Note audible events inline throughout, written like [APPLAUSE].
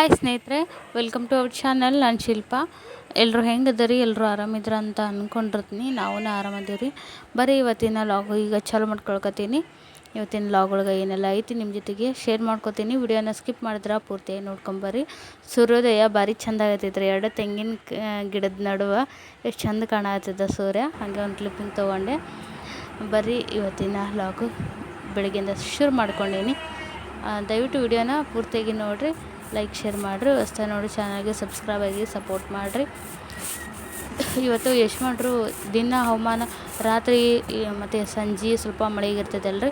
Hi ಸ್ನೇಹಿತರೆ welcome to our channel ನಾನು ಶಿಲ್ಪ. ಎಲ್ಲರೂ ಹೆಂಗದರಿ ಎಲ್ಲರೂ ಆರಾಮಿದ್ರ ಅಂತ ಅಂದ್ಕೊಂಡಿರ್ತೀನಿ ನಾವೂ ಆರಾಮದೀವಿ ರೀ ಬರೀ ಇವತ್ತಿನ ಲಾಗ್ ಈಗ ಚಾಲು ಮಾಡ್ಕೊಳ್ಕತ್ತೀನಿ ಇವತ್ತಿನ ಲಾಗ್ ಒಳಗೆ ಏನೆಲ್ಲ ಐತಿ ನಿಮ್ಮ ಜೊತೆಗೆ ಶೇರ್ ಮಾಡ್ಕೊತೀನಿ. ವಿಡಿಯೋನ ಸ್ಕಿಪ್ ಮಾಡಿದ್ರೆ ಪೂರ್ತಿ ನೋಡ್ಕೊಂಬರ್ರಿ. ಸೂರ್ಯೋದಯ ಭಾರಿ ಚಂದ ಆಗತ್ತೈತ್ರಿ ಎರಡು ತೆಂಗಿನ ಗಿಡದ ನಡುವೆ ಎಷ್ಟು ಚಂದ ಕಾಣತ್ತಿದ್ದ ಸೂರ್ಯ. ಹಾಗೆ ಒಂದು ಕ್ಲಿಪ್ಪಿಂಗ್ ತೊಗೊಂಡೆ. ಬರೀ ಇವತ್ತಿನ ಲಾಗು ಬೆಳಗ್ಗೆಯಿಂದ ಶುರು ಮಾಡ್ಕೊಂಡೀನಿ. ದಯವಿಟ್ಟು ವಿಡಿಯೋನ ಪೂರ್ತಿಯಾಗಿ ನೋಡಿರಿ. ಲೈಕ್ ಶೇರ್ ಮಾಡಿರಿ. ಅಷ್ಟೇ ನೋಡಿ ಚಾನಲ್ಗೆ ಸಬ್ಸ್ಕ್ರೈಬ್ ಆಗಿ ಸಪೋರ್ಟ್ ಮಾಡಿರಿ. ಇವತ್ತು ಯಶ್ಮಂಟ್ರು ದಿನ ಹವಾಮಾನ ರಾತ್ರಿ ಮತ್ತು ಸಂಜೆ ಸ್ವಲ್ಪ ಮಳೆಗೆ ಇರ್ತೈತಲ್ರಿ.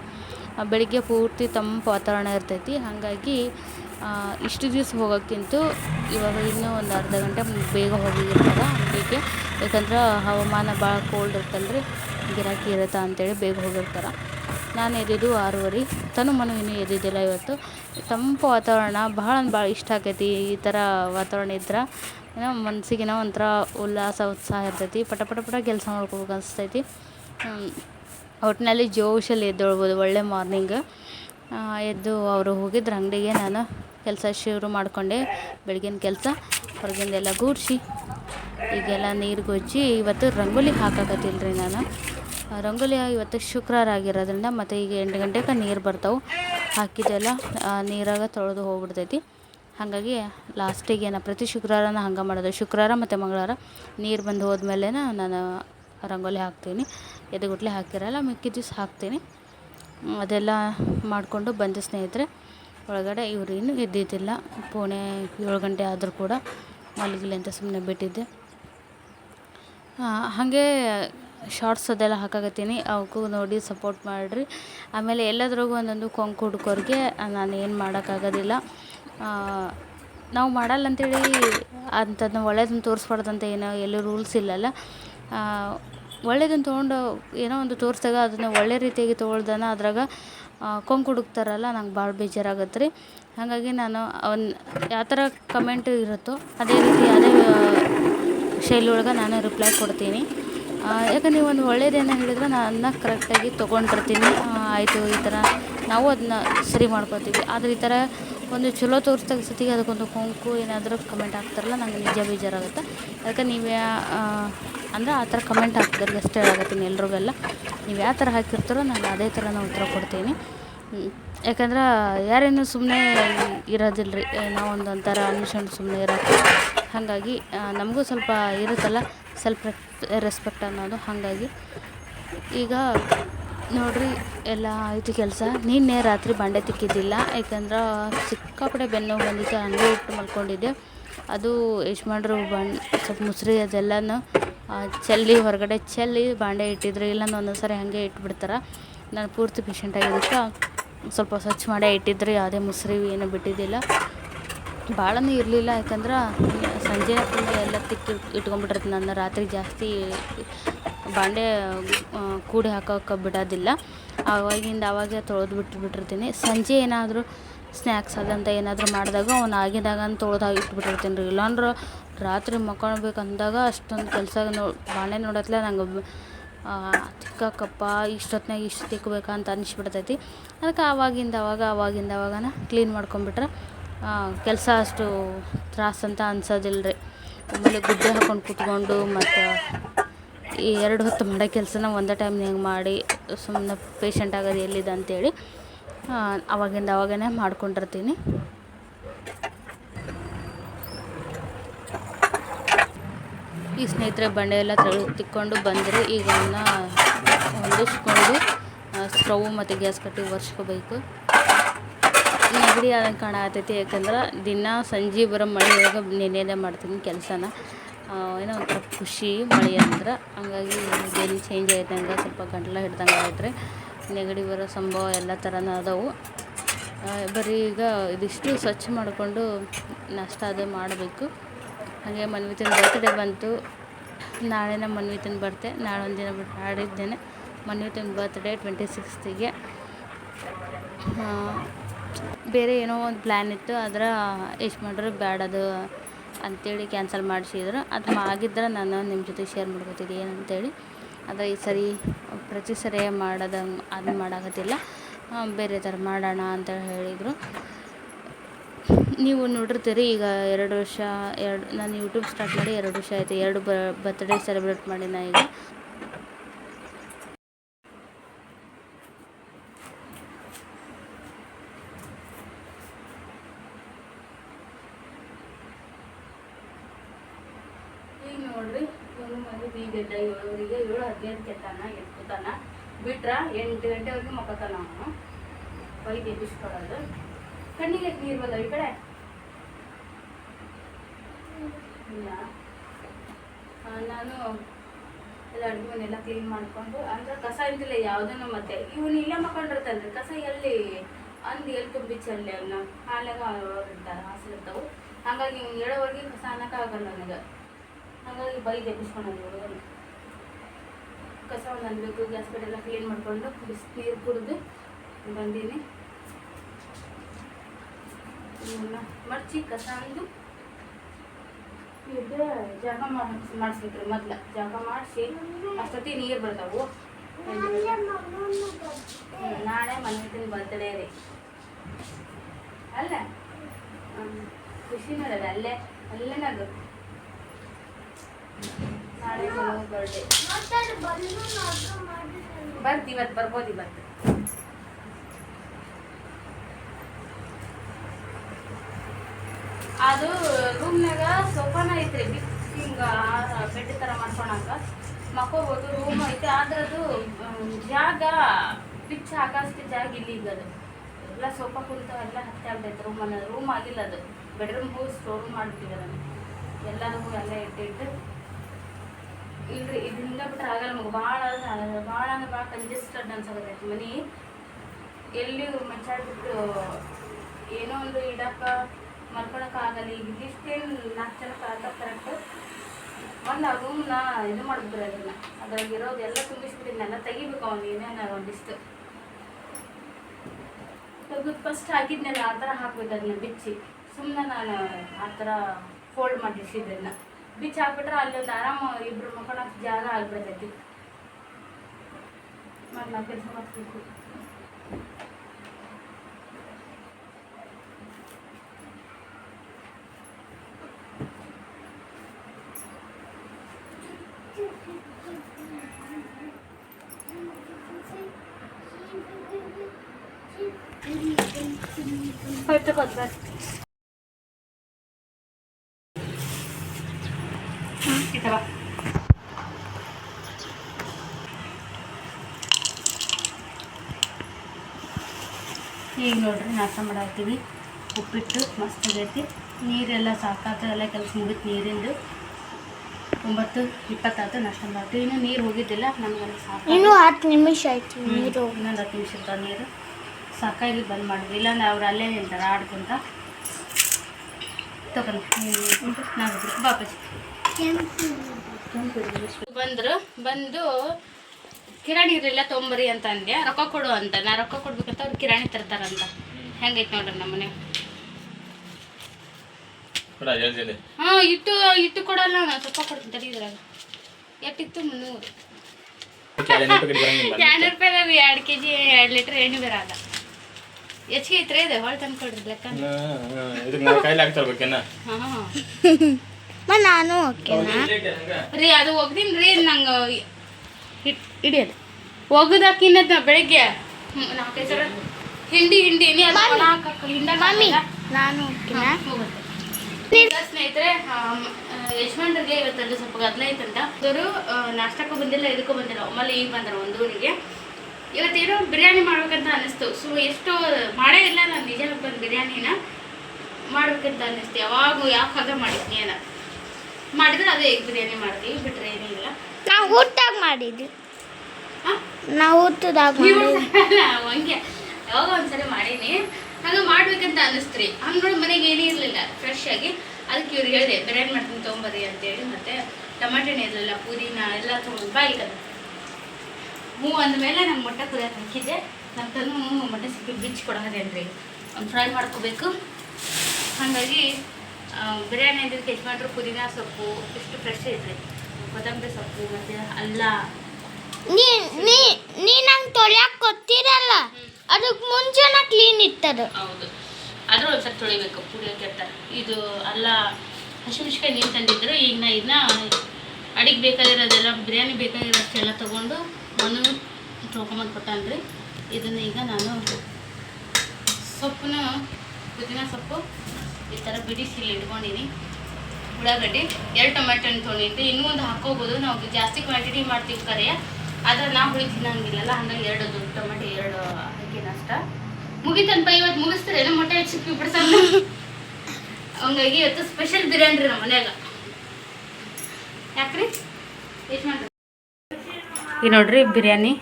ಆ, ಬೆಳಿಗ್ಗೆ ಪೂರ್ತಿ ತಂಪು ವಾತಾವರಣ ಇರ್ತೈತಿ. ಹಾಗಾಗಿ ಇಷ್ಟು ದಿವಸ ಹೋಗೋಕ್ಕಿಂತ ಇವಾಗ ಇನ್ನೂ ಒಂದು ಅರ್ಧ ಗಂಟೆ ಬೇಗ ಹೋಗಿರ್ತಾರೆ. ಅಂಗಡಿಗೆ ಯಾಕಂದ್ರೆ ಹವಾಮಾನ ಭಾಳ ಕೋಲ್ಡ್ ಇರ್ತಲ್ರಿ. ಗಿರಾಕಿ ಇರುತ್ತೆ ಅಂತೇಳಿ ಬೇಗ ಹೋಗಿರ್ತಾರೆ. ನಾನು ಎದ್ದಿದ್ದು ಆರೂವರೆ. ತನು ಮನು ಇನ್ನೂ ಎದ್ದಿದ್ದಿಲ್ಲ ಇವತ್ತು. ತಂಪು ವಾತಾವರಣ ಭಾಳ ಭಾಳ ಇಷ್ಟ ಆಕೈತಿ ಈ ಥರ ವಾತಾವರಣ ಇದ್ರೆ. ಏನೋ ಮನ್ಸಿಗೇನೋ ಒಂಥರ ಉಲ್ಲಾಸ, ಉತ್ಸಾಹ ಇರ್ತೈತಿ. ಪಟ ಪಟ ಪಟ ಕೆಲಸ ಮಾಡ್ಕೋಬೇಕು ಅನಿಸ್ತೈತಿ. ಒಟ್ಟಿನಲ್ಲಿ ಜೋಶಲ್ಲಿ ಎದ್ದೇಳ್ಬೋದು ಒಳ್ಳೆ ಮಾರ್ನಿಂಗ್. ಎದ್ದು ಅವರು ಹೋಗಿದ್ರು ಅಂಗಡಿಗೆ ನಾನು ಕೆಲಸ ಶುರು ಮಾಡಿಕೊಂಡೆ ಬೆಳಗಿನ ಕೆಲಸ. ಹೊರಗಿಂದೆಲ್ಲ ಗೂಡಿಸಿ, ಈಗೆಲ್ಲ ನೀರು ಗೊಜ್ಜಿ, ಇವತ್ತು ರಂಗೋಲಿ ಹಾಕಾಕತ್ತಿಲ್ಲ ರೀ ನಾನು. ರಂಗೋಲಿ ಇವತ್ತು ಶುಕ್ರವಾರ ಆಗಿರೋದ್ರಿಂದ ಮತ್ತು ಈಗ ಎಂಟು ಗಂಟೆಗೆ ನೀರು ಬರ್ತಾವೆ. ಹಾಕಿದ್ದೆಲ್ಲ ನೀರಾಗ ತೊಳೆದು ಹೋಗ್ಬಿಡ್ತೈತಿ. ಹಾಗಾಗಿ ಲಾಸ್ಟಿಗೆ ಏನೋ ಪ್ರತಿ ಶುಕ್ರವಾರನ ಹಂಗೆ ಮಾಡೋದು. ಶುಕ್ರವಾರ ಮತ್ತು ಮಂಗಳವಾರ ನೀರು ಬಂದು ಹೋದ್ಮೇಲೆ ನಾನು ರಂಗೋಲಿ ಹಾಕ್ತೀನಿ. ಎದೆಗುಟ್ಲೆ ಹಾಕಿರಲ್ಲ ಮಿಕ್ಕಿದ ದಿವ್ಸ ಹಾಕ್ತೀನಿ. ಅದೆಲ್ಲ ಮಾಡಿಕೊಂಡು ಬಂದ ಸ್ನೇಹಿತರೆ, ಒಳಗಡೆ ಇವರು ಇನ್ನೂ ಎದ್ದಿದ್ದಿಲ್ಲ ಪುಣೆ ಏಳು ಗಂಟೆ ಆದರೂ ಕೂಡ ಮಲಗಿಲ್ಲ ಅಂತ ಸುಮ್ಮನೆ ಬಿಟ್ಟಿದ್ದೆ. ಹಾಗೆ ಶಾರ್ಟ್ಸ್ ಅದೆಲ್ಲ ಹಾಕಾಕತ್ತೀನಿ. ಅವಕ್ಕೂ ನೋಡಿ ಸಪೋರ್ಟ್ ಮಾಡಿರಿ. ಆಮೇಲೆ ಎಲ್ಲದ್ರಾಗೂ ಒಂದೊಂದು ಕೊಂಕು ಹುಡುಕೋರಿಗೆ ನಾನು ಏನು ಮಾಡೋಕ್ಕಾಗೋದಿಲ್ಲ. ನಾವು ಮಾಡಲ್ಲ ಅಂತೇಳಿ ಅಂಥದ್ದನ್ನ ಒಳ್ಳೇದನ್ನ ತೋರಿಸ್ಬಾರ್ದಂತ ಏನೋ ಎಲ್ಲೂ ರೂಲ್ಸ್ ಇಲ್ಲಲ್ಲ. ಒಳ್ಳೇದನ್ನ ತೊಗೊಂಡು ಏನೋ ಒಂದು ತೋರಿಸಿದಾಗ ಅದನ್ನು ಒಳ್ಳೆ ರೀತಿಯಾಗಿ ತೊಗೊಳ್ದನ ಅದ್ರಾಗ ಕೊಂಕು ಹುಡುಕ್ತಾರಲ್ಲ ನಂಗೆ ಭಾಳ ಬೇಜಾರಾಗತ್ತೆ ರೀ ಹಾಗಾಗಿ ನಾನು ಅವನ್ ಯಾವ ಥರ ಕಮೆಂಟ್ ಇರುತ್ತೋ ಅದೇ ರೀತಿ ಅದೇ ಶೈಲಿ ಒಳಗೆ ನಾನು ರಿಪ್ಲೈ ಕೊಡ್ತೀನಿ. ಆ, ಯಾಕೆ ನೀವು ಒಂದು ಒಳ್ಳೇದೇನೋ ಹೇಳಿದ್ರೆ ನಾನು ಕರೆಕ್ಟಾಗಿ ತೊಗೊಂಡಿರ್ತೀನಿ ಆಯಿತು ಈ ಥರ ನಾವು ಅದನ್ನ ಸರಿ ಮಾಡ್ಕೊತೀವಿ. ಆದರೆ ಈ ಥರ ಒಂದು ಚಲೋ ತೋರಿಸ್ದಾಗ ಸತಿಗೆ ಅದಕ್ಕೊಂದು ಕೊಂಕು ಏನಾದರೂ ಕಮೆಂಟ್ ಹಾಕ್ತಾರಲ್ಲ ನಂಗೆ ನಿಜ ಬೇಜಾರಾಗುತ್ತೆ. ಅದಕ್ಕೆ ನೀವು ಅಂದರೆ ಆ ಥರ ಕಮೆಂಟ್ ಹಾಕ್ತಾರೆ ಅಷ್ಟೇ ಹೇಳಾಗತ್ತೀನಿ ಎಲ್ರಿಗೆಲ್ಲ. ನೀವು ಯಾವ ಥರ ಹಾಕಿರ್ತಾರೋ ನಾನು ಅದೇ ಥರ ನಾನು ಉತ್ತರ ಕೊಡ್ತೀನಿ. ಯಾಕಂದ್ರೆ ಯಾರೇನು ಸುಮ್ಮನೆ ಇರೋದಿಲ್ಲ ರೀ ನಾವೊಂದು ಒಂಥರ ಅನ್ಸ್ಕೊಂಡು ಸುಮ್ಮನೆ ಇರೋಕ್ಕೆ. ಹಾಗಾಗಿ ನಮಗೂ ಸ್ವಲ್ಪ ಇರುತ್ತಲ್ಲ ಸೆಲ್ಫ್ ರೆಸ್ಪೆಕ್ಟ್ ಅನ್ನೋದು ಹಾಗಾಗಿ. ಈಗ ನೋಡ್ರಿ ಎಲ್ಲ ಆಯಿತು ಕೆಲಸ. ನಿನ್ನೆ ರಾತ್ರಿ ಬಂಡೆ ತಿಕ್ಕಿದ್ದಿಲ್ಲ. ಯಾಕಂದ್ರೆ ಸಿಕ್ಕಾಪಡೆ ಬೆನ್ನು ಬಂದಿತ್ತು. ಹಂಗೆ ಇಟ್ಟು ಮಲ್ಕೊಂಡಿದ್ದೆ. ಅದು ಯಜಮಾನ್ರು ಬಣ್ಣ ಸ್ವಲ್ಪ ಮುಸ್ರಿ ಅದೆಲ್ಲನೂ ಚೆಲ್ಲಿ, ಹೊರಗಡೆ ಚೆಲ್ಲಿ ಬಾಂಡೆ ಇಟ್ಟಿದ್ರು. ಇಲ್ಲಾಂದ್ರೆ ಒಂದೊಂದು ಸಾರಿ ಹಾಗೆ ಇಟ್ಬಿಡ್ತಾರೆ. ನಾನು ಪೂರ್ತಿ ಪೇಷಂಟ್ ಆಗಿರುತ್ತೆ ಸ್ವಲ್ಪ ಸ್ವಚ್ಛ ಮಾಡೇ ಇಟ್ಟಿದ್ರು. ಯಾವುದೇ ಮುಸ್ರಿ ಏನು ಬಿಟ್ಟಿದ್ದಿಲ್ಲ. ಭಾಳನೂ ಇರಲಿಲ್ಲ. ಯಾಕಂದ್ರೆ ಸಂಜೆ ಫುಲ್ ಎಲ್ಲ ತಿಕ್ಕಿ ಇಟ್ಕೊಂಡ್ಬಿಟ್ಟಿರ್ತೀನಿ. ನಾನು ರಾತ್ರಿ ಜಾಸ್ತಿ ಬಾಂಡೆ ಕೂಡಿ ಹಾಕೋಕೆ ಬಿಡೋದಿಲ್ಲ. ಆವಾಗಿಂದ ಆವಾಗೆ ತೊಳೆದು ಬಿಟ್ಟು ಬಿಟ್ಟಿರ್ತೀನಿ. ಸಂಜೆ ಏನಾದರೂ ಸ್ನ್ಯಾಕ್ಸ್ ಅದಂತ ಏನಾದರೂ ಮಾಡಿದಾಗ ಅವ್ನು ಆಗಿದಾಗ ತೊಳೆದು ಇಟ್ಬಿಟ್ಟಿರ್ತೀನಿ ರೀ. ಇಲ್ಲಾಂದ್ರೆ ರಾತ್ರಿ ಮಕ್ಕೊಳ್ಬೇಕಂದಾಗ ಅಷ್ಟೊಂದು ಕೆಲಸ ನೋ, ಬಾಂಡೆ ನೋಡತ್ಲೆ ನಂಗೆ ತಿಕ್ಕಪ್ಪ ಇಷ್ಟೊತ್ತಿನಾಗ ಇಷ್ಟು ತಿಕ್ಕಬೇಕಂತ ಅನಿಸ್ಬಿಡ್ತೈತಿ. ಅದಕ್ಕೆ ಆವಾಗಿಂದ ಅವಾಗ ಆವಾಗಿಂದ ಅವಾಗನ ಕ್ಲೀನ್ ಮಾಡ್ಕೊಂಬಿಟ್ರೆ ಕೆಲಸ ಅಷ್ಟು ತ್ರಾಸ ಅಂತ ಅನ್ಸೋದಿಲ್ಲ ರೀ ಆಮೇಲೆ ಗುಡ್ಡೆ ಹಾಕೊಂಡು ಕುತ್ಕೊಂಡು ಮತ್ತು ಈ ಎರಡು ಹೊತ್ತು ಮಾಡೋ ಕೆಲಸನ ಒಂದೇ ಟೈಮ್ನಾಗ ಮಾಡಿ ಸುಮ್ಮನೆ ಪೇಷಂಟ್ ಆಗೋದು ಎಲ್ಲಿದೆ ಅಂತೇಳಿ ಅವಾಗಿಂದ ಅವಾಗೇ ಮಾಡ್ಕೊಂಡಿರ್ತೀನಿ. ಈ ಸ್ನೇಹಿತರೆ, ಬಂಡೆ ಎಲ್ಲ ತೆಗೆದು ತಿಕ್ಕೊಂಡು ಬಂದರೆ ಈಗ ಅವನ್ನ ಹೊಂದಿಸ್ಕೊಂಡು ಸ್ಟವ್ ಮತ್ತು ಗ್ಯಾಸ್ ಕಟ್ಟಿ ಒರೆಸ್ಕೋಬೇಕು. ನೆಗಡಿ ಆದಂಗೆ ಕಾಣತೈತಿ ಯಾಕಂದ್ರೆ ದಿನ ಸಂಜೆ ಬರೋ ಮಳೆ ಒಳಗೆ ನೆನೆದೇ ಮಾಡ್ತೀನಿ ಕೆಲಸನ. ಏನೋ ಒಂಥರ ಖುಷಿ ಮಳೆ ಅಂದ್ರೆ. ಹಂಗಾಗಿ ಏನು ಚೇಂಜ್ ಆಯ್ತಂಗೆ ಸ್ವಲ್ಪ ಗಂಟಲ ಹಿಡ್ದಂಗೆ ಆಗೈತ್ರಿ ನೆಗಡಿ ಬರೋ ಸಂಭವ ಎಲ್ಲ ಥರನೂ ಅದಾವು. ಬರೀ ಈಗ ಇದಿಷ್ಟು ಸ್ವಚ್ಛ ಮಾಡಿಕೊಂಡು ನಷ್ಟ ಅದು ಮಾಡಬೇಕು. ಹಾಗೆ ಮನ್ವಿತನ ಬರ್ತ್ಡೇ ಬಂತು. ನಾಳೆ ನಮ್ಮ ಮನ್ವಿತನ ಬರ್ತೆ. ನಾಳೆ ಒಂದು ದಿನ ಬಿಟ್ಟು ಆಡಿದ್ದೇನೆ ಮನ್ವಿತನ ಬರ್ತ್ಡೇ ಟ್ವೆಂಟಿ ಸಿಕ್ಸ್ತಿಗೆ ಬೇರೆ ಏನೋ ಒಂದು ಪ್ಲ್ಯಾನ್ ಇತ್ತು ಅದರ ಎಷ್ಟು ಮಾಡ್ರೆ ಬ್ಯಾಡದು ಅಂಥೇಳಿ ಕ್ಯಾನ್ಸಲ್ ಮಾಡಿಸಿದ್ರು. ಅದು ಆಗಿದ್ರೆ ನಾನು ನಿಮ್ಮ ಜೊತೆ ಶೇರ್ ಮಾಡ್ಕೊತಿದ್ದೆ, ಏನಂತೇಳಿ. ಆದರೆ ಈ ಸರಿ ಪ್ರತಿ ಸರಿ ಮಾಡೋದಂಗೆ ಅದನ್ನ ಮಾಡೋಕತ್ತಿಲ್ಲ. ಬೇರೆ ಥರ ಮಾಡೋಣ ಅಂತ ಹೇಳಿದರು. ನೀವು ನೋಡಿರ್ತೀರಿ, ಈಗ ಎರಡು ವರ್ಷ, ಎರಡು, ನಾನು ಯೂಟ್ಯೂಬ್ ಸ್ಟಾರ್ಟ್ ಮಾಡಿ ಎರಡು ವರ್ಷ ಆಯಿತು. ಎರಡು ಬರ್ತ್ಡೇ ಸೆಲೆಬ್ರೇಟ್ ಮಾಡಿ ನಾ ಈಗ ಈಗ. ಕೆತ್ತಾನ ಎತ್ಕೊತಾನ ಬಿಟ್ರ ಎಂಟು ಗಂಟೆವರೆಗೆ ಮಕ್ಕೋತಾನ ಅವನು. ಬೈದು ಎಬ್ಬಿಸ್ಕೊಡೋದು ಕಣ್ಣಿಗೆ ನೀರು ಬಲ್ಲ ಈ ಕಡೆ? ನಾನು ಎಲ್ಲ ಅಡುಗೆ ಮನೆಲ್ಲ ಕ್ಲೀನ್ ಮಾಡಿಕೊಂಡು, ಅಂದ್ರೆ ಕಸ ಇದ್ದಿಲ್ಲ ಯಾವುದನ್ನು ಮತ್ತೆ. ಇವನು ಇಲ್ಲೇ ಮಕ್ಕೊಂಡಿರ್ತಂದ್ರೆ ಕಸ ಎಲ್ಲಿ? ಅಂದು ಎಲ್ಲಿ ತುಂಬಿ ಚೆಲ್ಲಿ ಅವನ್ನ ಹಾಲಾಗ ಇರ್ತಾರೆ ಹಾಸಿರ್ತಾವೆ ಹಾಗಾಗಿ ಇವ್ನು ಹೇಳೋವರೆಗೆ ಕಸ ಅನ್ನಕ್ಕಾಗಲ್ಲ ನನಗೆ. ಹಾಗಾಗಿ ಬೈದು ಎಬ್ಬಿಸ್ಕೊಂಡು ಹುಡುಗನ ಕಸ ಒಂದು ಅನ್ಬೇಕು ಗ್ಯಾಸ್ ಎಲ್ಲ ಕ್ಲೀನ್ ಮಾಡಿಕೊಂಡು ಬಿಸಿನೀರು ಕುಡಿದು ಬಂದೀನಿ. ಮರ್ಚಿ ಕಸ ಅಂದು ಇದು ಜಾಗ ಮಾಡಿ ಮಾಡಿಸ್ಬೇಕ್ರಿ ಮೊದ್ಲು. ಜಾಗ ಮಾಡಿಸಿ ಅಷ್ಟೊತ್ತಿ ನೀರು ಬರ್ತಾವು. ನಾಳೆ ಮನೆ ಬರ್ತಡೇ ರೀ. ಅಲ್ಲ ಖುಷಿ ಮಾಡಲ್ಲ ಅಲ್ಲೇ ನಾಳೆ ಇವತ್ತು ಬರ್ಬೋದು, ಇವತ್ತು. ಅದು ರೂಮ್ನಾಗ ಸೋಫಾನ ಐತ್ರಿ ಹಿಂಗೆ ಬೆಡ್ ತರ ಮಾಡ್ಕೊಳಕ. ಮಕ್ಕೋಬೋದು, ರೂಮ್ ಐತೆ, ಆದ್ರೆ ಅದು ಜಾಗ ಪಿಚ್ ಹಾಕಷ್ಟು ಜಾಗ ಇಲ್ಲಿ ಈಗ ಅದು. ಎಲ್ಲ ಸೋಫಾ ಕುಂತ ಎಲ್ಲ ಹತ್ತೆ ಆಗ್ತೈತೆ ರೂಮ್ ರೂಮ್ ಆಗಿಲ್ಲ ಅದು. ಬೆಡ್ರೂಮ್, ಸ್ಟೋರ್ ಮಾಡ್ಬಿಟ್ಟಿದ್ದಾರೆ. ಎಲ್ಲದಕ್ಕೂ ಎಲ್ಲ ಇಟ್ಟಿಟ್ಟು ಇಲ್ರಿ ಇದು ಹಿಂಗ ಬಿಟ್ರೆ ಆಗಲ್ಲ ನಮಗೆ ಭಾಳ ಭಾಳ ಅಂದ್ರೆ ಭಾಳ ಕಂಜೆಸ್ಟೆಡ್ ಅನ್ಸಕತ್ತೈತಿ ಮನಿ. ಎಲ್ಲಿ ಮಚ್ಚಾಡ್ಬಿಟ್ಟು ಏನೋ ಒಂದು ಇಡಕ್ಕ ಮಲ್ಕೊಳಕ್ಕಾಗಲ್ಲ ಈಗ ಇದಿಷ್ಟೇನು ನಾಲ್ಕು ಜನಕ್ಕೆ ಆಗ ಕರೆಕ್ಟ್ ಒಂದು ರೂಮ್ನ ಇದು ಮಾಡ್ಬಿಟ್ರೆ ಅದನ್ನ. ಅದ್ರಾಗ ಇರೋದು ಎಲ್ಲ ತುಂಬಿಸ್ಬಿಟ್ಟಿದ್ನೆಲ್ಲ ತೆಗಿಬೇಕು ಅವ್ನು ಏನೇನು ಒಂದಿಷ್ಟು. ತೆಗೆದು ಫಸ್ಟ್ ಹಾಕಿದ್ನಲ್ಲ ಆ ಥರ ಹಾಕ್ಬೇಕು ಅದನ್ನ ಬಿಚ್ಚಿ. ಸುಮ್ಮನೆ ನಾನು ಆ ಥರ ಫೋಲ್ಡ್ ಮಾಡಿಸಿದ್ದನ್ನ ಬಿಚ್ಚಿ ಹಾಕ್ಬಿಟ್ರೆ ಅಲ್ಲೊಂದು ಆರಾಮ ಇಬ್ರು ಮಕ್ಕಳಕ್ಕೆ ಜಾಗ ಆಗ್ಬಿಡ್ತೈತಿ ಮಾಡಿ ನಾವು ಕೆಲಸ ಮಾಡ್ಬೇಕು ಹೋಯ್ತು ತಗೋದ್ ಬರ್ರಿ ಇತವ ಈಗ ನೋಡ್ರಿ ನಾಷ್ಟ ಮಾಡಾಕ್ತೀವಿ. ಉಪ್ಪಿಟ್ಟು ಮಸ್ತ್ ಆಗೈತಿ. ನೀರೆಲ್ಲ ಸಾಕಾತು ಎಲ್ಲ ಕೆಲಸ ಮುಗಿತು ನೀರಿಂದು. ಒಂಬತ್ತು ಇಪ್ಪತ್ತಾಯ್ತು ನಷ್ಟ ಮಾಡ್ತೀವಿ. ಇನ್ನೂ ನೀರು ಹೋಗಿದ್ದಿಲ್ಲ ನಮಗೆಲ್ಲ ಸಾಕು ಇನ್ನೂ ಹತ್ತು ನಿಮಿಷ ಆಯ್ತು ನೀರು. ಇನ್ನೊಂದು ಹತ್ತು ನಿಮಿಷ ಇರ್ತಾವೆ ನೀರು. ಸಾಕಾಗಿ ಬಂದ್ ಮಾಡಿದ್ವಿ ಇಲ್ಲಾಂದ್ರೆ ಅವ್ರು ಅಲ್ಲೇ ನಿಲ್ತಾರೆ ಆಡ್ಕೊಂತ. ತಗೊಂಡು ನಾವು ವಾಪಸ್. ಬಂದರು ಬಂದು ಕಿರಾಣಿ ಇರಲಿಲ್ಲ ತೊಂಬರಿ ಅಂತ ಅಂದೆ ರೊಕ್ಕ ಕೊಡು ಅಂತ. ನಾ ರೊಕ್ಕ ಕೊಡ್ಬೇಕಂತ ಅವ್ರು ಕಿರಾಣಿ ತರ್ತಾರಂತ. ಹೆಂಗೈತೆ ನೋಡ್ರಿ ನಮ್ಮನೆ ಹಾಂ ಇಟ್ಟು ಇಟ್ಟು ಕೊಡಲ್ಲ ನಾನು ಸ್ವಲ್ಪ ಕೊಡ್ತೀನಿ ತಡಿ ಇದ್ರಾಗ. ಎಷ್ಟಿತ್ತು ಮುನ್ನೂರು. ಎರಡು ರೂಪಾಯಿ ಎರಡು ಕೆ ಜಿ ಎರಡು ಲೀಟ್ರ್ ಎಣ್ಣೆ ಬರಲ್ಲ ಹೆಚ್ಚಿಗೆ ಐತ್ರಿ ಇದೆ ಹೊಳ್ ತಂದು ಕೊಡ್ರಿ ಲೆಕ್ಕ. ಹಾಂ ನಾನು ಓಕೆನಾ ರೀ ಅದು ಒಗ್ದಿನಿ ರೀ ನಂಗೆ ಹಿಡಿಯೋದು. ಒಗದಾಕಿನ ಬೆಳಿಗ್ಗೆ ನಾಲ್ಕೈದು ಸಲ ಹಿಂಡಿ ಹಿಂಡಿ ಅದು ನಾನು ಸ್ನೇಹಿತರೆ ಯಜಮಾನ್ರಿಗೆ ಇವತ್ತಲ್ಲಿ ಸ್ವಲ್ಪ ಗದ್ದಲ ಐತಂತ ಅವರು ನಾಷ್ಟಕ್ಕೂ ಬಂದಿಲ್ಲ ಇದಕ್ಕೂ ಬಂದಿಲ್ಲ. ಒಮ್ಮಲ್ಲಿ ಈಗ ಬಂದರು ಒಂದೂರಿಗೆ. ಇವತ್ತೇನೋ ಬಿರಿಯಾನಿ ಮಾಡ್ಬೇಕಂತ ಅನಿಸ್ತು ಸೊ ಎಷ್ಟು ಮಾಡೇ ಇಲ್ಲ ನಾನು ನಿಜ ಬಂದು ಬಿರಿಯಾನಿನ. ಮಾಡ್ಬೇಕಂತ ಅನ್ನಿಸ್ತು. ಯಾವಾಗೂ ಯಾವ ಹಾಗೆ ಮಾಡಿದ್ನಿ ಏನ ಮಾಡಿದ್ರೆ ಅದೇ ಎಗ್ ಬಿರಿಯಾನಿ ಮಾಡ್ತೀವಿ ಬಿಟ್ರೆ ಏನಿಲ್ಲ ಇಲ್ಲ. ನಾವು ಊಟದಾಗ ಮಾಡಿದ್ವಿ. ನಾವು ಊಟದಾಗ ಹಂಗೆ. ಯಾವಾಗ ಒಂದ್ಸರಿ ಮಾಡೀನಿ? ಹಂಗೆ ಮಾಡ್ಬೇಕಂತ ಅನ್ನಿಸ್ತ್ರಿ. ಹಂಗೆ ನೋಡಿ ಮನೆಗೆ ಏನೇ ಇರಲಿಲ್ಲ. ಫ್ರೆಶ್ ಆಗಿ ಅದಕ್ಕೆ ಇವ್ರು ಹೇಳಿದೆ ಬಿರಿಯಾನಿ ಮಾಡ್ತೀನಿ ತೊಗೊಂಬರಿ ಅಂತೇಳಿ ಮತ್ತೆ ಟಮಾಟೆ ಹಣ್ಣು ಇರಲಿಲ್ಲ ಪುದೀನ ಎಲ್ಲ ತೊಗೊಂಡು ಬಾಯಿಗೆ ಹೂ ಅಂದಮೇಲೆ ನಂಗೆ ಮೊಟ್ಟೆ ಕುದಿಯಕ್ಕೆ ಹಾಕಿದ್ದೆ ನಮ್ಮ ತನು ಮೊಟ್ಟೆ ಸಿಕ್ಕಿ ಬಿಚ್ಚಿ ಕೊಡೋದೇನ್ರಿ ಒಂದು ಫ್ರೈ ಮಾಡ್ಕೋಬೇಕು. ಹಾಗಾಗಿ ಬಿರಿಯಾನಿ ಅಂದ್ರೆ ಯಜಮಾನ್ರು ಪುದೀನ ಸೊಪ್ಪು ಇಷ್ಟು ಫ್ರೆಶ್ ಐತ್ರಿ. ಕೊತ್ತಂಬರಿ ಸೊಪ್ಪು ಮತ್ತು ಅಲ್ಲ. ನೀ ನೀ ನೀ ನಂಗೆ ತೊಳ್ಯಾಕ ಗೊತ್ತಿರಲ್ಲ. ಅದಕ್ಕೆ ಮುಂಚೆನ ಕ್ಲೀನ್ ಇತ್ತದು ಹೌದು. ಆದರೂ ಒಂದ್ಸರಿ ತೊಳಿಬೇಕು ಪುಡಿ ಇದು ಅಲ್ಲ ಹಸಿಮೆಣ್ಸಿಕಾಯಿ ನೀರು ತಂದಿದ್ರು, ಈಗ ನಾ ಇದನ್ನ ಅಡಿಗೆ ಬೇಕಾಗಿರೋದೆಲ್ಲ, ಬಿರಿಯಾನಿ ಬೇಕಾಗಿರೋಷ್ಟೆಲ್ಲ ತೊಗೊಂಡು ಮಣ್ಣು ತೊಗೊಂಬಂದು ಕೊಟ್ಟಾನ್ರಿ. ಇದನ್ನು ಈಗ ನಾನು ಸೊಪ್ಪನ್ನ, ಪುದೀನ ಸೊಪ್ಪು, ಈ ಥರ ಬಿಡಿಸಿ ಇಲ್ಲಿ ಇಟ್ಕೊಂಡಿನಿ. ಉಳ್ಳಾಗಡ್ಡಿ, ಎರಡು ಟೊಮೆಟೊ ಹಣ್ಣು ತೊಗೊಂಡಿದ್ದೆ. ಇನ್ನೂ ಒಂದು ಹಾಕೋಬೋದು. ನಾವು ಜಾಸ್ತಿ ಕ್ವಾಂಟಿಟಿ ಮಾಡ್ತೀವಿ ಕರೆಯ. ಆದರೆ ನಾವು ಹುಳಿ ತಿನ್ನಂಗಿಲ್ಲಲ್ಲ ಹಂಗಾಗಿ ಎರಡು ದೊಡ್ಡ ಟೊಮೆಟೊ ಎರಡು ಹಾಕಿನ ಅಷ್ಟ ಮುಗಿತನಪ ಇವತ್ತು ಮುಗಿಸ್ತೀರೇನೋ ಮೊಟ್ಟೆ ಹೆಚ್ಚಿಕ್ಕಿ ಬಿಡ್ಸಲ್ಲ ಹಂಗಾಗಿ ಇವತ್ತು ಸ್ಪೆಷಲ್ ಬಿರಿಯಾನಿ ರೀ ನಮ್ಮ ಮನ್ಯಾಗ. ಯಾಕ್ರಿ? ಈಗ ನೋಡ್ರಿ ಬಿರಿಯಾನಿ.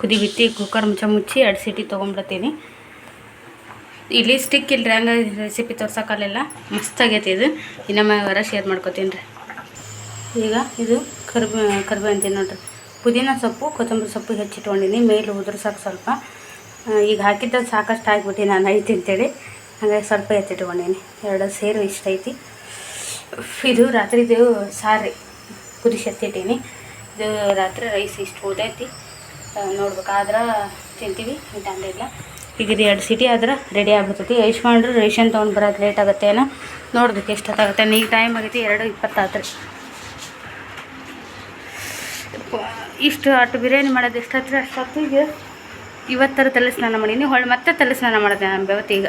ಕುದಿ ಬಿತ್ತಿ, ಕುಕ್ಕರ್ ಮುಚ್ಚ ಮುಚ್ಚಿ ಎರಡು ಸಿಟಿ ತೊಗೊಂಡ್ಬಿಡ್ತೀನಿ. ಇಲ್ಲಿ ಸ್ಟಿಕ್ ಇಲ್ರಿ ಹಂಗೆ ರೆಸಿಪಿ ತೋರ್ಸೋಕ್ಕಲ್ಲೆಲ್ಲ ಮಸ್ತಾಗೈತಿ ಇದು. ಇನ್ನೊಮ್ಮೆ ವರ ಶೇರ್ ಮಾಡ್ಕೊತೀನಿ ರೀ ಈಗ ಇದು ಕರ್ಬ ಕರ್ಬೇ ಅಂತೀನಿ ನೋಡ್ರಿ. ಪುದೀನ ಸೊಪ್ಪು, ಕೊತ್ತಂಬರಿ ಸೊಪ್ಪು ಹೆಚ್ಚಿಟ್ಕೊಂಡಿನಿ. ಮೇಲೆ ಉದುರ್ಸಕ್ಕೆ ಸ್ವಲ್ಪ. ಈಗ ಹಾಕಿದ್ದು ಸಾಕಷ್ಟು ಆಗಿಬಿಟ್ಟು ನಾನು ಐತಿ ಅಂತೇಳಿ ಹಾಗಾಗಿ ಸ್ವಲ್ಪ ಎತ್ತಿಟ್ಕೊಂಡೀನಿ ಎರಡು ಸೇರು ಇಷ್ಟ ಐತಿ. ಇದು ರಾತ್ರಿದು ಸಾರಿ, ಕುದಿಸಿ ಎತ್ತಿಟ್ಟೀನಿ ಇದು ರಾತ್ರಿ ರೈಸ್ ಇಷ್ಟು ಉಳ್ದೈತಿ. ನೋಡ್ಬೇಕಾದ್ರೆ ತಿಂತೀವಿ ಇಲ್ಲ. ಈಗ ಇದು ಎರಡು ಸಿಟಿ ಆದ್ರೆ ರೆಡಿ ಆಗ್ಬಿಡ್ತೈತಿ. ಎಷ್ಟು ಮಾಡ್ರೆ ರೇಷನ್ ತೊಗೊಂಡು ಬರೋದು ಲೇಟ್ ಆಗುತ್ತೆ ಏನೋ. ನೋಡ್ಬೇಕು ಎಷ್ಟೊತ್ತಾಗುತ್ತೆ. ಈಗ ಟೈಮ್ ಆಗೈತಿ ಎರಡು ಇಪ್ಪತ್ತಾತ್ರಿ. ಇಷ್ಟು ಅಷ್ಟು ಬಿರಿಯಾನಿ ಮಾಡೋದು ಎಷ್ಟೊತ್ತರ ಅಷ್ಟೊತ್ತಿಗೆ ಇವತ್ತರ ತಲೆ ಸ್ನಾನ ಮಾಡೀನಿ ಹೊಳ್ಳಿ ಮತ್ತೆ ತಲೆ ಸ್ನಾನ ಮಾಡಿದೆ ನಮ್ಮ ಈಗ.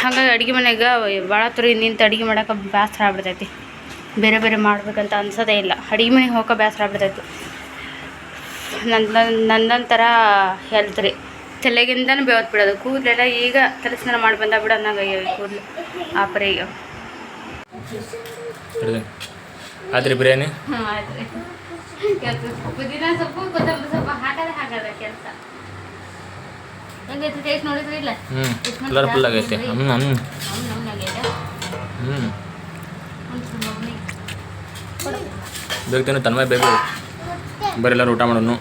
ಹಾಗಾಗಿ ಅಡುಗೆ ಮನೆಗೆ ಭಾಳ ತುರಿ ನಿಂತು ಅಡುಗೆ ಮಾಡೋಕೆ ಬೇಸರ ಆಗ್ಬಿಡ್ತೈತಿ. ಬೇರೆ ಬೇರೆ ಮಾಡ್ಬೇಕಂತ ಅನ್ಸೋದೇ ಇಲ್ಲ. ಅಡುಗೆ ಮನೆಗೆ ಹೋಗೋಕೆ ಬೇಸರ ಆಗ್ಬಿಡ್ತೈತಿ. ನನ್ನ ನನ್ನಂತರ ಹೆಲ್ತ್ ರೀ. ತಲೆಗಿಂದನೂ ಬೆವತ್ತು ಬಿಡೋದು. ಕೂದಲೆಲ್ಲ ಈಗ ತಲೆ ಸ್ನಾನ ಮಾಡಿ ಬಂದ ಬಿಡ ಅನ್ನಂಗೆ ಕೂದಲು. ಆ ಪರಿ ಈಗ. ಆದ್ರಿ ಬಿರಿಯಾನಿ? ಹಾಂ ಆಯ್ತು ರೀ ಪುದೀನ ಸೊಪ್ಪು ಕೊತ್ತಂಬರಿ ಸೊಪ್ಪು ಹಾಕದೆ ಹಾಕದ ಕೆಲಸ ಹೆಂಗೈತಿ ಟೇಸ್ಟ್ ನೋಡಿದ್ರಿ ಇಲ್ಲ ಹ್ಞೂ ಕಲರ್ಫುಲ್ ಆಗೈತೆ. ಹ್ಞೂ ಹ್ಞೂ ಹ್ಞೂ ಬೇಗ ತನ್ಮಯ ಬೇಕು ಬರೀ ಎಲ್ಲರೂ ಊಟ ಮಾಡೋನು.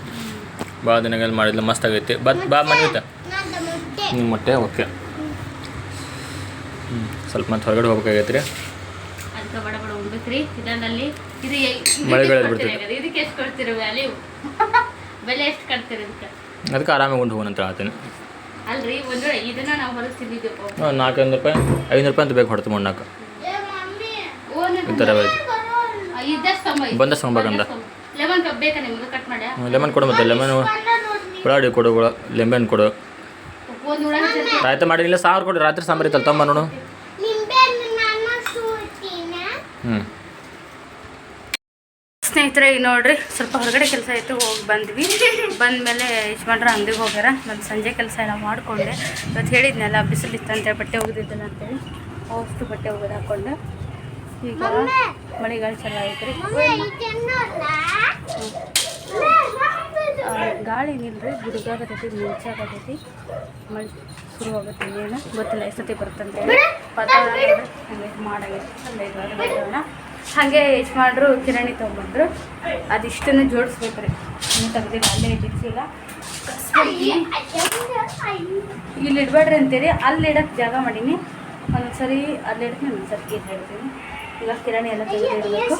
ಭಾಳ ದಿನಗಳು ಮಾಡಿದ್ಲು ಮಸ್ತ್ ಆಗೈತೆ. ಬತ್ ಬಾ ಮನೆ ನಿಮ್ಮ ಮೊಟ್ಟೆ ಓಕೆ. ಹ್ಞೂ ಸ್ವಲ್ಪ ಮತ್ತೆ ಹೊರಗಡೆ ಹೋಗ್ಬೇಕಾಗೈತೆ ರೀ [LAUGHS] ಅದಕ್ಕೆ? ಆರಾಮಾಗಿ ಉಂಟು ಹೋಗೋಣಂತ ಹೇಳ್ತೀನಿ ಅಲ್ರಿ ಒಂದು ಇದನ್ನ ನಾವು ಹೊರಗೆ ತಿಂದಿದ್ದೆವು ಹಾಂ ನಾಲ್ಕೈದು ರೂಪಾಯಿ ಐನೂರು ರೂಪಾಯಿ ಅಂತ ಬೇಕು ಹೊಡ್ತು ನಾಲ್ಕು ಈ ಥರ ಬಂದ ತೊಗೊಂಬೇಕಂದ ಲೆಮನ್ ಕಪ್ ಬೇಕಾ ನಿಮ್ಗೆ? ಕಟ್ ಮಾಡಿ. ಲೆಮನ್ ಕೊಡು ಮತ್ತೆ ಲೆಮನ್. ಉಳ್ಳಾಡಿ ಕೊಡು ಲೆಮನ್ ಕೊಡು. ರಾಯ್ತ ಮಾಡಿಲ್ಲ ಸಾವಿರ ಕೊಡು ರಾತ್ರಿ ಸಾಂಬಾರು ಇತ್ತಲ್ಲ ತಮ್ಮ ನೋಡು. ನಿಂಬೆ ನನ್ನ ಸೂತಿನ ಹ್ಞೂ ಸ್ನೇಹಿತರೆ ಈಗ ನೋಡ್ರಿ ಸ್ವಲ್ಪ ಹೊರಗಡೆ ಕೆಲಸ ಇತ್ತು ಹೋಗಿ ಬಂದ್ವಿ. ಬಂದಮೇಲೆ ಯಜಮಾನ್ರ ಅಂಗಡಿಗೆ ಹೋಗ್ಯಾರ. ನಾನು ಸಂಜೆ ಕೆಲಸ ಎಲ್ಲ ಮಾಡಿಕೊಂಡೆ. ಇವತ್ತು ಹೇಳಿದ್ನಲ್ಲ ಬಿಸಿಲಿತ್ತು ಅಂತೇಳಿ ಬಟ್ಟೆ ಒಗೆದಿದ್ದಲ್ಲ ಅಂತೇಳಿ ಅವಷ್ಟು ಬಟ್ಟೆ ಒಗೆದು ಹಾಕ್ಕೊಂಡೆ ಈಗ ಮಳೆಗಾಲ ಚಲೋ ಐತ್ರಿ. ಆ, ಗಾಳಿ ನಿಲ್ರಿ ಗುಡುಗಾಗತೈತಿ ಆಗತೈತಿ ಮಳೆ ಶುರು ಆಗುತ್ತೆ ಏನು ಗೊತ್ತಿಲ್ಲ ಎಷ್ಟೊತ್ತಿಗೆ ಬರುತ್ತಂತೇಳಿ ಪದ ಹಂಗೆ ಮಾಡಾಗೈತಿ ಹಂಗೆ ಹಾಗೆ ಯಜಮಾನ್ರು ಕಿರಾಣಿ ತೊಗೊಂಡ್ರು ಅದಿಷ್ಟನ್ನು ಜೋಡಿಸ್ಬೇಕ್ರಿ. ಇನ್ನು ತೆಗ್ದಿಲ್ಲ ಅಲ್ಲೇ ಇದ್ದಿಲ್ಲ ಇಲ್ಲಿ ಇಡಬೇಡ್ರಿ ಅಂತೀರಿ. ಅಲ್ಲಿ ಇಡಕ್ಕೆ ಜಾಗ ಮಾಡೀನಿ. ಒಂದೊಂದ್ಸರಿ ಅಲ್ಲಿ ಇಡ್ತೀನಿ ಒಂದೊಂದ್ಸರಿ ಇಲ್ಲಿ ಹೇಳ್ತೀನಿ ಈಗ ಕಿರಾಣಿ ಎಲ್ಲ ತೆಗೆದಿಡಬೇಕು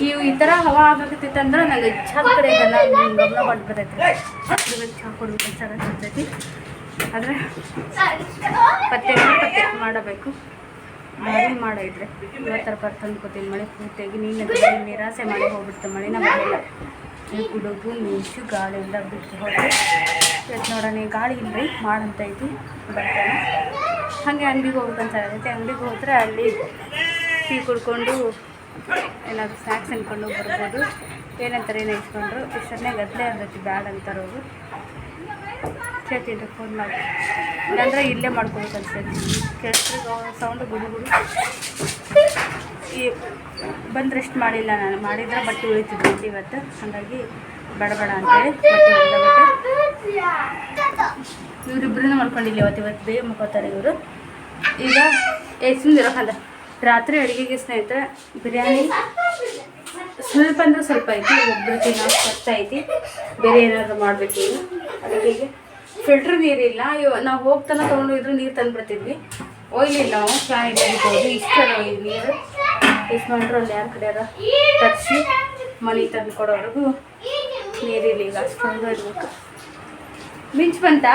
ನೀವು ಈ ಥರ ಹವಾ ಆಗಕತ್ತಿತ್ತು ಅಂದ್ರೆ ನನಗೆ ಛತ್ ಕಡೆ ಗಮನ ಗಮನ ಅದ್ರ ಚಹಾ ಕೊಡ್ಬೇಕು ಚೆನ್ನಾಗಿ ಆದರೆ ಪತ್ತೆ ಪತ್ತೆ ಮಾಡಬೇಕು. ಭಾರಿ ಮಾಡ ಇದ್ರೆ. ಇವತ್ತರ ಪರ್ ತಂದ್ಕೊತೀನಿ ಮಳೆ ಪೂರ್ತಿಯಾಗಿ. ನೀನು ನಿರಾಸೆ ಮಾಡಿ ಹೋಗ್ಬಿಡ್ತು ಮಳೆನ ಬರಲಿಲ್ಲ ಈ ಗುಡುಗು ಮಿಂಚು ಗಾಳಿ ಎಲ್ಲ ಬಿಟ್ಟು ಹೋಗಿ ಇವತ್ತು ನೋಡೋಣ. ಗಾಳಿ ಗಾಳಿ ರೀ ಮಾಡಂತ ಐತಿ ಬರ್ತಾನೆ. ಹಾಗೆ ಅಂಗಡಿಗೆ ಹೋಗ್ಬೇಕಂತ ಅಂಗಡಿಗೆ ಹೋದ್ರೆ ಅಲ್ಲಿ ಟೀ ಕುಡ್ಕೊಂಡು ಏನಾದರೂ ಸ್ನ್ಯಾಕ್ಸ್ ಅನ್ಕೊಂಡು ಬರ್ಬೋದು. ಏನಂತಾರೆ, ಏನು ಇಸ್ಕೊಂಡ್ರು? ಇಷ್ಟನ್ನೇ ಗದ್ದಲೆ ಇರ್ತೈತಿ ಬ್ಯಾಡ್ ಅಂತಾರೆ ಅವರು. ಕೇಳ್ತೀನಿ ಫೋನ್ ಮಾಡಿ ಇಲ್ಲಾಂದ್ರೆ ಇಲ್ಲೇ ಮಾಡ್ಕೋಬೇಕು ಅನ್ಸೈತಿ ಕೇಳಿಸ್ರಿ ಸೌಂಡ್ ಗುಡು ಗುಡು. ಈ ಬಂದು ರೆಸ್ಟ್ ಮಾಡಿಲ್ಲ ನಾನು. ಮಾಡಿದ್ರೆ ಬಟ್ಟೆ ಉಳಿತಿದ್ದೆ ಇವತ್ತು. ಹಾಗಾಗಿ ಬೇಡ ಬೇಡ ಅಂತೇಳಿ ಇವರಿಬ್ಬರನ್ನ ಮಾಡ್ಕೊಂಡಿಲ್ಲ ಇವತ್ತು. ಇವತ್ತು ಬೇಗ ಮುಖೋತಾರೆ ಇವರು. ಈಗ ಎಷ್ಟಿಂದಿರೋಕಲ್ಲ ರಾತ್ರಿ ಅಡುಗೆಗೆ ಸ್ನೇಹಿತರೆ, ಬಿರಿಯಾನಿ ಸ್ವಲ್ಪ ಅಂದ್ರೆ ಸ್ವಲ್ಪ ಐತಿ. ಒಬ್ಬರು ತಿನ್ನೋ ಕಷ್ಟ ಐತಿ. ಬೇರೆ ಏನಾದರೂ ಮಾಡಬೇಕು ಅಡುಗೆಗೆ? ಫಿಲ್ಟ್ರ್ ನೀರಿಲ್ಲ ಇವ ನಾವು ಹೋಗ್ತಾನ ತೊಗೊಂಡು ಇದ್ರು ನೀರು ತಂದುಬಿಡ್ತಿದ್ವಿ ಒಯ್ಲಿಲ್ಲ ನಾವು ಚೆನ್ನಾಗಿ ಇಟ್ಬಿಟ್ಟು ಇಷ್ಟ ನೀರು. ನೀರು ಮಾಡ್ರು ಅಲ್ಲಿ ಯಾರ ಕಡೆ ತರಿಸಿ, ಮನೆ ತಂದು ಕೊಡೋವರೆಗೂ ನೀರಿಲ್ಲ ಈಗ ಅಷ್ಟೊಂದು ಇರ್ಬೇಕು. ಮಿಂಚು ಬಂತಾ?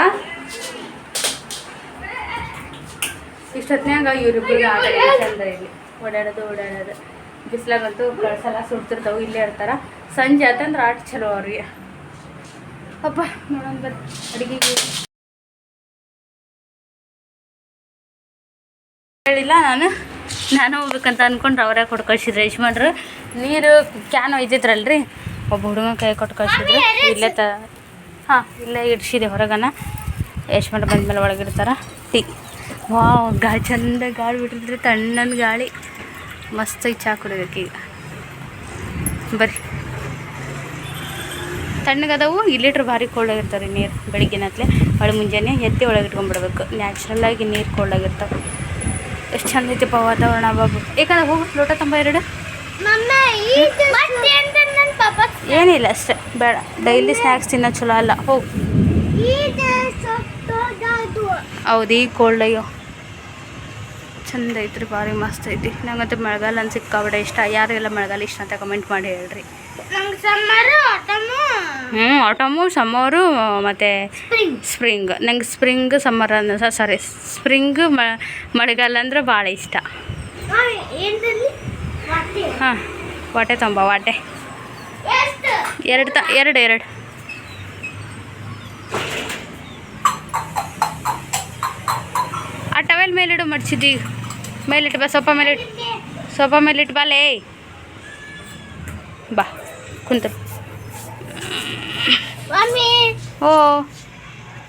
ಇಷ್ಟೊತ್ತಿನಾಗ ಇವ್ರಿಬ್ರಿಗೆ ಆಟ ಚಂದ ಇಲ್ಲಿ ಓಡಾಡೋದು ಓಡಾಡೋದು. ಬಿಸಿಲಾಗಂತೂ ಕಳ್ಸಲ್ಲ ಸುಡ್ತಿರ್ತಾವೆ, ಇಲ್ಲೇ ಇರ್ತಾರ. ಸಂಜೆ ಆತಂದ್ರೆ ಆಟ ಚಲೋ ಅವ್ರಿಗೆ. ಅಪ್ಪ ನೋಡೋಣ ಬರ್ರಿ ಅಡುಗೆಗೆ. ಹೇಳಿಲ್ಲ ನಾನು. ನಾನು ಹೋಗ್ಬೇಕಂತ ಅನ್ಕೊಂಡ್ರೆ, ಅವರೇ ಕೊಟ್ಟು ಕಳ್ಸಿದ್ರು ಯಜಮಾನ್ರು. ನೀರು ಕ್ಯಾನ್ ಒಯ್ದಿದ್ರಲ್ರಿ? ಒಬ್ಬ ಹುಡುಗ ಕೈ ಕೊಟ್ಟು ಕಳ್ಸಿದ್ರು ಇಲ್ಲೇ ತ, ಹಾಂ, ಇಲ್ಲೇ ಇಡ್ಸಿದೆ ಹೊರಗನ. ಯಜಮಾನ್ರು ಬಂದ್ಮೇಲೆ ಒಳಗಿಡ್ತಾರ ಟೀ. ವಾ ಗಾಳಿ, ಚಂದ ಗಾಳಿ ಬಿಟ್ಟಿದ್ರೆ ತಣ್ಣನ ಗಾಳಿ. ಮಸ್ತ್ ಚಹಾ ಕುಡಿಬೇಕು ಈಗ. ಬರ್ರಿ. ತಣ್ಣಗದವು ಲೀಟ್ರ್ ಭಾರಿ ರೀ ನೀರು ಬೆಳಿಗ್ಗೆನತ್ಲೆ ಹೊಳೆ ಮುಂಜಾನೆ ಎತ್ತಿ ಒಳಗೆ ಇಟ್ಕೊಂಡ್ಬಿಡ್ಬೇಕು. ನ್ಯಾಚುರಲ್ಲಾಗಿ ನೀರು ಕೋಲ್ಡಾಗಿರ್ತಾವೆ ಎಷ್ಟು ಚಂದ ಐತಿಪ್ಪ ವಾತಾವರಣ ಬಾಬು. ಏಕಂದ್ರೆ ಹೋಗು ಲೋಟ ತುಂಬ ಎರಡು. ಏನಿಲ್ಲ ಅಷ್ಟೇ ಬೇಡ. ಡೈಲಿ ಸ್ನ್ಯಾಕ್ಸ್ ತಿನ್ನೋ ಚಲೋ ಅಲ್ಲ. ಹೋಗಿ. ಹೌದು ಈಗ ಕೋಲ್ಡ್ ಅಯ್ಯೋ. ಚಂದ ಐತ್ರಿ ಭಾರಿ ಮಸ್ತ್ ಐತಿ. ನಂಗಂತೂ ಮಳೆಗಾಲ ಅಂತ ಸಿಕ್ಕಾಬಿಡ ಇಷ್ಟ. ಯಾರಿಗೆಲ್ಲ ಮಳೆಗಾಲ ಇಷ್ಟ ಅಂತ ಕಮೆಂಟ್ ಮಾಡಿ ಹೇಳ್ರಿ. ಹ್ಞೂ ಆಟಮು ಸಮ್ಮರು ಮತ್ತು ಸ್ಪ್ರಿಂಗ್ ನಂಗೆ ಸ್ಪ್ರಿಂಗ್ ಸಮ್ಮರ್ ಅನ್ನ ಸಾರಿ ಸ್ಪ್ರಿಂಗ್ ಮಳೆಗಾಲ ಅಂದ್ರೆ ಭಾಳ ಇಷ್ಟ. ಹಾಂ ವಾಟೆ ತೊಂಬ ವಾಟೆ. ಎರಡು ತ ಎರಡು ಎರಡು. ಆ ಟವೆಲ್ ಮೇಲಿಡು ಮಡ್ಚಿದ್ದಿ? ಮೇಲಿಟ್ಟು ಬಾ ಸೋಫಾ ಮೇಲಿಟ್ಟು ಸೋಫಾ ಮೇಲಿಟ್ಟು ಬಾ ಲೇ. ಬಾ ಕುಂತ ಓ.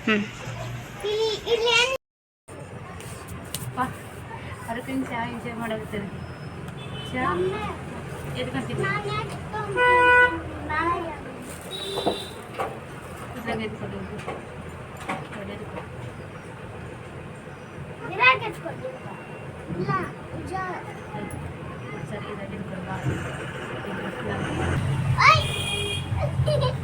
ಹ್ಞೂ ಅದಕ್ಕಿಂತ ಚಹಾ ಎಂಜಾಯ್ ಮಾಡಾಕತ್ತೀರಿ ಚಹಾ ಮಮ್ಮ ಎದ್ಕೊಂತೀನಿ ನಾನು ಯಾಕೆ ತಗೊಂಡ್ಬಂದೆ? ನಾಳೆ. ಇರಾಕ್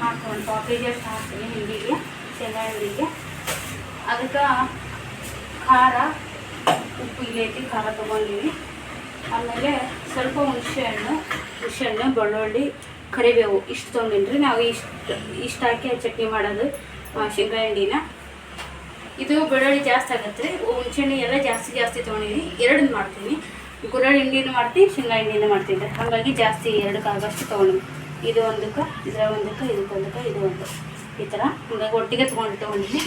ಹಾಕಿ ಒಂದು ಪಾವ್ ಕೆ ಜಿ ಅಷ್ಟು ಹಾಕ್ತೀನಿ ಹಿಂಡಿಗೆ, ಶೇಂಗಾ ಹಿಂಡಿಗೆ. ಅದಕ್ಕೆ ಖಾರ, ಉಪ್ಪು ಇಲ್ಲೈತಿ, ಖಾರ ತೊಗೊಂಡಿವಿ ಆಮೇಲೆ ಸ್ವಲ್ಪ ಹುಣಸೆ ಹಣ್ಣು ಹುಣಸೆ ಹಣ್ಣು ಬೆಳ್ಳುಳ್ಳಿ, ಕರಿಬೇವು ಇಷ್ಟು ತೊಗೊಂಡಿನ್ರಿ. ನಾವು ಇಷ್ಟು ಇಷ್ಟು ಹಾಕಿ ಚಟ್ನಿ ಮಾಡೋದು ಶೇಂಗಾ ಹಿಂಡಿನ. ಇದು ಬೆಳ್ಳುಳ್ಳಿ ಜಾಸ್ತಿ ಆಗುತ್ತೆ ರೀ. ಹುಣ್ಸೆಹಣ್ಣು ಎಲ್ಲ ಜಾಸ್ತಿ ಜಾಸ್ತಿ ತೊಗೊಂಡಿನಿ. ಎರಡನ್ನ ಮಾಡ್ತೀನಿ. ಗುರಳ್ಳಿ ಹಿಂಡಿನೂ ಮಾಡ್ತೀನಿ, ಶೇಂಗಾ ಹಿಂಡಿನೂ ಮಾಡ್ತೀನಿ ಹಾಗಾಗಿ ಜಾಸ್ತಿ ಎರಡು ಆಗಷ್ಟು ತೊಗೊಂಡಿನಿ. ಇದು ಒಂದಕ್ಕೆ ಇದರ ಒಂದಕ್ಕೆ ಇದಕ್ಕೆ ಒಂದಕ್ಕೆ ಇದು ಒಂದು ಈ ಥರ ಹಿಂಗಾಗಿ ಒಟ್ಟಿಗೆ ತೊಗೊಂಡು ತೊಗೊಂಡಿನಿ.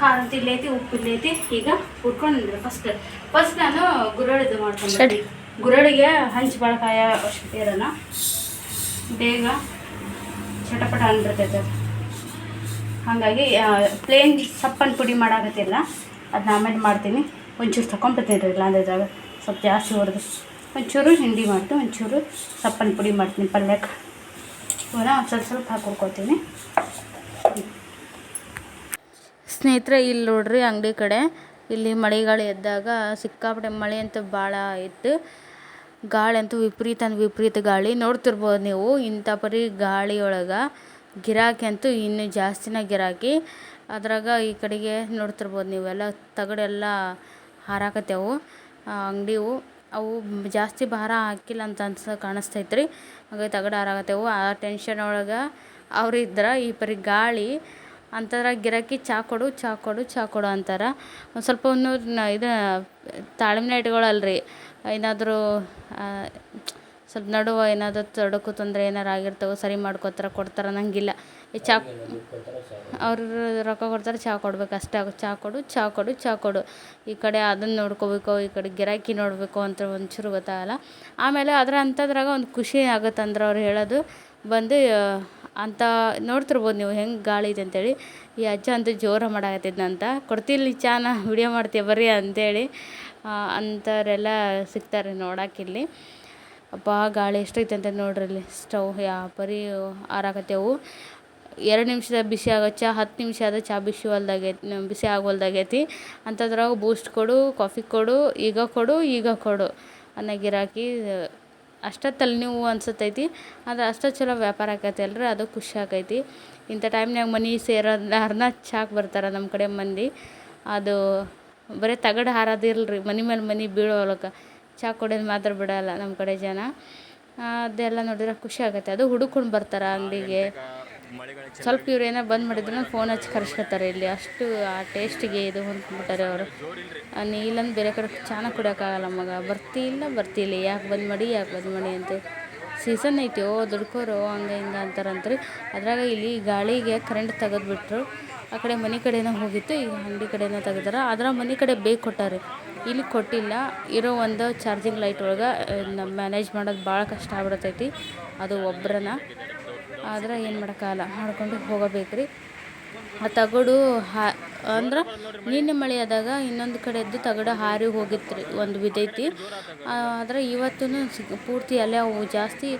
ಖಾರ ಐತಿ ಉಪ್ಪು ಇಲ್ಲೈತಿ ಐತಿ. ಈಗ ಹುರ್ಕೊಂಡಿದ್ರೆ ಫಸ್ಟ್ ಫಸ್ಟ್ ನಾನು ಗುರಳಿದು ಮಾಡ್ಕೊಂಡು ಗುರಳಿಗೆ ಹಂಚು ಬಳಕಾಯ ಅವಶ್ಯಕತೆ ಇರೋಣ ಬೇಗ ಚಟಪಟ ಅಂದಿರ್ತೈತೆ ಅದು ಹಾಗಾಗಿ ಪ್ಲೇನ್ ಸಪ್ಪನ ಪುಡಿ ಮಾಡಾಕತ್ತಿಲ್ಲ. ಅದನ್ನ ಆಮೇಲೆ ಮಾಡ್ತೀನಿ. ಒಂಚೂರು ತಗೊಂಡ್ಬಿಡ್ತೀನಿ ರೀ ಇಲ್ಲಾಂದ್ರೆ ಸ್ವಲ್ಪ ಜಾಸ್ತಿ ಹೊಡೆದು. ಒಂಚೂರು ಹಿಂಡಿ ಮಾಡ್ತೀನಿ ಒಂಚೂರು ಸಪ್ಪನ ಪುಡಿ ಮಾಡ್ತೀನಿ ಪಲ್ಯಕ್ಕೆ. ಇವನ್ನ ಸ್ವಲ್ಪ ಸ್ವಲ್ಪ ಹಾಕಿ ಹುರ್ಕೊತೀನಿ ಸ್ನೇಹಿತರೆ, ಇಲ್ಲಿ ನೋಡ್ರಿ ಅಂಗಡಿ ಕಡೆ, ಇಲ್ಲಿ ಮಳೆಗಾಳಿ ಎದ್ದಾಗ ಸಿಕ್ಕಾಪಟ್ಟೆ ಮಳೆ ಅಂತೂ ಭಾಳ ಇತ್ತು. ಗಾಳಿ ಅಂತೂ ವಿಪರೀತ ಅಂದ್ರೆ ವಿಪರೀತ ಗಾಳಿ. ನೋಡ್ತಿರ್ಬೋದು ನೀವು, ಇಂಥ ಪರಿ ಗಾಳಿ ಒಳಗೆ ಗಿರಾಕಿ ಅಂತೂ ಇನ್ನೂ ಜಾಸ್ತಿನೇ ಗಿರಾಕಿ. ಅದ್ರಾಗ ಈ ಕಡೆಗೆ ನೋಡ್ತಿರ್ಬೋದು ನೀವೆಲ್ಲ ತಗಡೆಲ್ಲ ಹಾರಾಕತ್ತೇವು. ಅಂಗಡಿವು ಅವು ಜಾಸ್ತಿ ಭಾರ ಹಾಕಿಲ್ಲ ಅಂತ ಅನ್ಸ ಕಾಣಿಸ್ತೈತೆ ರೀ ಹಾಗಾಗಿ ತಗಡು ಹಾರಾಕತ್ಯಾವು ಆ ಟೆನ್ಷನ್ ಒಳಗೆ ಅವ್ರು ಇದ್ರೆ ಈ ಪರಿ ಗಾಳಿ ಅಂಥದ್ರಾಗ ಗಿರಾಕಿ ಚಾ ಕೊಡು ಚಾ ಕೊಡು ಚಾ ಕೊಡು ಅಂತಾರೆ. ಒಂದು ಸ್ವಲ್ಪ ಒಂದು ಇದು ತಾಳ್ಮೆನ ರೀ ಏನಾದರೂ ಸ್ವಲ್ಪ ನಡುವ ಏನಾದರೂ ತೊಡಕು ತೊಂದರೆ ಏನಾರು ಆಗಿರ್ತವೆ, ಸರಿ ಮಾಡ್ಕೋತಾರೆ ಕೊಡ್ತಾರೆ ಅನ್ನಂಗಿಲ್ಲ. ಚಾ ಅವರು ರೊಕ್ಕ ಕೊಡ್ತಾರೆ ಚಹಾ ಕೊಡ್ಬೇಕು, ಅಷ್ಟೇ ಚಹಾ ಕೊಡು ಚಹಾ ಕೊಡು ಚಹಾ ಕೊಡು. ಈ ಕಡೆ ಅದನ್ನು ನೋಡ್ಕೋಬೇಕು, ಈ ಕಡೆ ಗಿರಾಕಿ ನೋಡಬೇಕು ಅಂತ ಒಂಚೂರು ಗೊತ್ತಾಗಲ್ಲ. ಆಮೇಲೆ ಅದರ ಅಂಥದ್ರಾಗ ಒಂದು ಖುಷಿ ಆಗುತ್ತೆ ಅಂದ್ರೆ ಅವ್ರು ಹೇಳೋದು, ಬಂದು ಅಂತ ನೋಡ್ತಿರ್ಬೋದು ನೀವು ಹೆಂಗೆ ಗಾಳಿ ಇದೆ ಅಂತೇಳಿ. ಈ ಅಜ್ಜ ಅಂತೂ ಜೋರ ಮಾಡಾಕತ್ತಿದ್ನಂತ ಕೊಡ್ತಿಲ್ಲ ಚಾನ, ವಿಡಿಯೋ ಮಾಡ್ತೀವಿ ಬರ್ರಿ ಅಂತೇಳಿ ಅಂಥವರೆಲ್ಲ ಸಿಗ್ತಾರೆ ನೋಡಕ್ಕಿಲ್ಲಿ ಅಪ್ಪ ಗಾಳಿ ಎಷ್ಟೈತೆ ಅಂತ ನೋಡ್ರಿ ಇಲ್ಲಿ. ಸ್ಟವ್, ಯಾ, ಬರೀ ಆರಾಕತ್ತೇವು ಎರಡು ನಿಮಿಷದಾಗ ಬಿಸಿ ಆಗೋ ಚಹಾ ಹತ್ತು ನಿಮಿಷ ಆದ ಚಹಾ ಬಿಸಿ ಹೊಲ್ದಾಗೈತಿ ಬಿಸಿ ಆಗೋಲ್ದಾಗೈತಿ. ಅಂಥದ್ರಾಗ ಬೂಸ್ಟ್ ಕೊಡು, ಕಾಫಿ ಕೊಡು, ಈಗ ಕೊಡು ಈಗ ಕೊಡು ಅನ್ನೋ ಗಿರಾಕಿ ಅಷ್ಟೇ ತಲೆನೋವು ಅನ್ಸತ್ತೈತಿ ಆದ್ರೆ ಅಷ್ಟೇ ಚಲೋ ವ್ಯಾಪಾರ ಆಕೈತಿ ಅಲ್ರಿ, ಅದು ಖುಷಿ ಆಕೈತಿ. ಇಂಥ ಟೈಮ್ನಾಗ ಮನೆ ಸೇರೋರ್ನ ಚಾಕ್ ಬರ್ತಾರೆ ನಮ್ಮ ಕಡೆ ಮಂದಿ. ಅದು ಬರೀ ತಗಡು ಹಾರೋದಿಲ್ರಿ ಮನೆ ಮೇಲೆ ಮನೆ ಬೀಳೋ ಚಾಕ್ ಚಹಾ ಕುಡಿಯೋದು ಮಾತ್ರ ಬಿಡೋಲ್ಲ ನಮ್ಮ ಕಡೆ ಜನ. ಅದೆಲ್ಲ ನೋಡಿದ್ರೆ ಖುಷಿ ಆಗುತ್ತೆ ಅದು ಹುಡುಕೊಂಡು ಬರ್ತಾರೆ ಅಂಗಡಿಗೆ. ಸ್ವಲ್ಪ ಇವ್ರು ಏನೋ ಬಂದ್ ಮಾಡಿದ್ರು ಫೋನ್ ಹಚ್ಚಿ ಕರ್ಸ್ಕೊತಾರೆ. ಇಲ್ಲಿ ಅಷ್ಟು ಆ ಟೇಸ್ಟಿಗೆ ಇದು ಹೊಂದ್ಬಿಟ್ಟಾರೆ ಅವರು. ನೀಲಂದು ಬೇರೆ ಕಡೆ ಚೆನ್ನಾಗಿ ಕುಡಿಯೋಕ್ಕಾಗಲ್ಲ ಮಗ. ಬರ್ತಿಲ್ಲ ಬರ್ತಿಲ್ಲ ಯಾಕೆ ಬಂದ್ ಮಾಡಿ, ಯಾಕೆ ಬಂದ್ ಮಾಡಿ ಅಂತ. ಸೀಸನ್ ಐತಿ, ಓ ದುಡ್ಕೋರು, ಹಂಗೆ ಹಿಂಗೆ ಅಂತಾರಂತ್ರಿ. ಅದ್ರಾಗ ಇಲ್ಲಿ ಗಾಳಿಗೆ ಕರೆಂಟ್ ತೆಗೆದ್ಬಿಟ್ರು. ಆ ಕಡೆ ಮನೆ ಕಡೆನೇ ಹೋಗಿತ್ತು, ಈಗ ಅಂಗಡಿ ಕಡೆನೇ ತೆಗೆದಾರ. ಅದ್ರ ಮನೆ ಕಡೆ ಬೇಕು ಕೊಟ್ಟಾರೆ. ಇಲ್ಲಿ ಕೊಟ್ಟಿಲ್ಲ. ಇರೋ ಒಂದು ಚಾರ್ಜಿಂಗ್ ಲೈಟ್ ಒಳಗೆ ಮ್ಯಾನೇಜ್ ಮಾಡೋದು ಭಾಳ ಕಷ್ಟ ಆಗ್ಬಿಡ್ತೈತಿ. ಅದು ಒಬ್ರನ್ನ ಆದ್ರೆ ಏನು ಮಾಡೋಕ್ಕಾಗಲ್ಲ ಮಾಡ್ಕೊಂಡು ಹೋಗಬೇಕು ರೀ ಆ ತಗಡು ಹಾ, ಅಂದ್ರೆ ನಿನ್ನೆ ಮಳೆ ಆದಾಗ ಇನ್ನೊಂದು ಕಡೆದ್ದು ತಗಡು ಹಾರಿ ಹೋಗಿತ್ತು ಒಂದು ವಿದೈತಿ. ಆದ್ರೆ ಇವತ್ತೂ ಪೂರ್ತಿ ಅಲ್ಲೇ ಅವು ಜಾಸ್ತಿ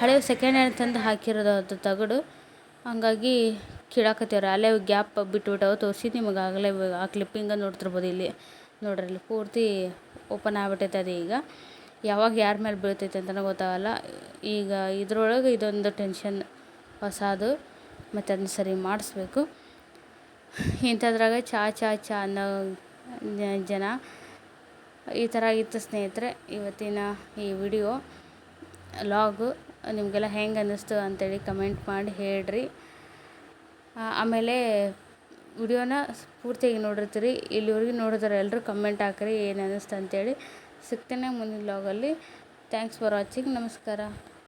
ಹಳೆ ಸೆಕೆಂಡ್ ಹ್ಯಾಂಡ್ ತಂದು ಹಾಕಿರೋದು ಅದು ತಗಡು. ಹಂಗಾಗಿ ಕೀಳಾಕತ್ತೀವ್ರಿ ಅಲ್ಲೇ ಗ್ಯಾಪ್ ಬಿಟ್ಬಿಟ್ಟವು ತೋರಿಸಿ ನಿಮಗೆ ಆಗಲೇ ಆ ಕ್ಲಿಪ್ಪಿಂಗ ನೋಡ್ತಿರ್ಬೋದು ಇಲ್ಲಿ. ನೋಡ್ರಿ ಇಲ್ಲಿ ಪೂರ್ತಿ ಓಪನ್ ಆಗ್ಬಿಟ್ಟೈತೆ ಅದು ಈಗ. ಯಾವಾಗ ಯಾರ ಮೇಲೆ ಬೀಳ್ತೈತೆ ಅಂತಲೂ ಗೊತ್ತಾಗಲ್ಲ. ಈಗ ಇದ್ರೊಳಗೆ ಇದೊಂದು ಟೆನ್ಷನ್ ಹೊಸದು, ಮತ್ತು ಅದನ್ನ ಸರಿ ಮಾಡಿಸ್ಬೇಕು. ಇಂಥದ್ರಾಗ ಚಾ ಚಾ ಚಾ ಅನ್ನೋ ಜನ. ಈ ಥರ ಇತ್ತು ಸ್ನೇಹಿತರೆ, ಇವತ್ತಿನ ಈ ವಿಡಿಯೋ, ಲಾಗು ನಿಮಗೆಲ್ಲ ಹೆಂಗೆ ಅನ್ನಿಸ್ತು ಅಂತೇಳಿ ಕಮೆಂಟ್ ಮಾಡಿ ಹೇಳ್ರಿ. ಆಮೇಲೆ ವಿಡಿಯೋನ ಪೂರ್ತಿಯಾಗಿ ನೋಡಿರ್ತೀರಿ. ಇಲ್ಲಿವರೆಗೂ ನೋಡಿದ್ರೆ ಎಲ್ಲರೂ ಕಮೆಂಟ್ ಹಾಕ್ರಿ ಏನು ಅನ್ನಿಸ್ತು ಅಂತೇಳಿ. ಸಿಗ್ತೇನೆ ಮುಂದಿನ ಲಾಗಲ್ಲಿ. Thanks for watching. ನಮಸ್ಕಾರ.